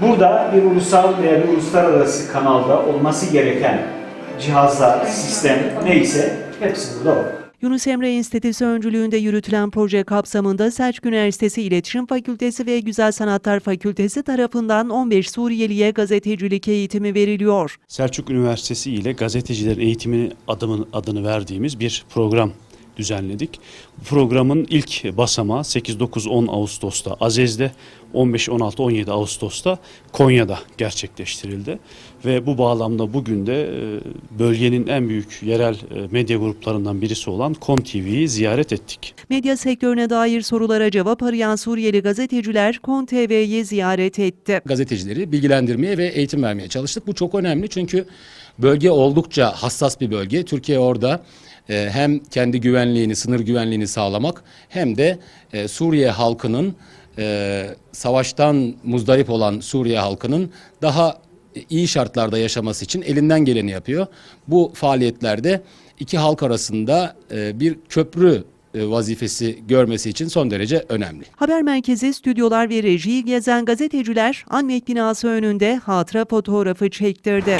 Burada bir ulusal veya bir uluslararası kanalda olması gereken cihazlar, sistem neyse hepsi burada var. Yunus Emre Enstitüsü öncülüğünde yürütülen proje kapsamında Selçuk Üniversitesi İletişim Fakültesi ve Güzel Sanatlar Fakültesi tarafından 15 Suriyeliye gazetecilik eğitimi veriliyor. Selçuk Üniversitesi ile gazetecilerin eğitimi adımın adını verdiğimiz bir program düzenledik. Programın ilk basamağı 8-9-10 Ağustos'ta Azez'de, 15-16-17 Ağustos'ta Konya'da gerçekleştirildi. Ve bu bağlamda bugün de e, bölgenin en büyük yerel e, medya gruplarından birisi olan KON TV'yi ziyaret ettik. Medya sektörüne dair sorulara cevap arayan Suriyeli gazeteciler KON TV'yi ziyaret etti. gazetecileri bilgilendirmeye ve eğitim vermeye çalıştık. Bu çok önemli çünkü bölge oldukça hassas bir bölge. Türkiye orada hem kendi güvenliğini, sınır güvenliğini sağlamak hem de e, Suriye halkının e, savaştan muzdarip olan Suriye halkının daha iyi şartlarda yaşaması için elinden geleni yapıyor. Bu faaliyetlerde iki halk arasında e, bir köprü e, vazifesi görmesi için son derece önemli. Haber merkezi, stüdyolar ve rejiyi gezen gazeteciler Anmek binası önünde hatıra fotoğrafı çektirdi.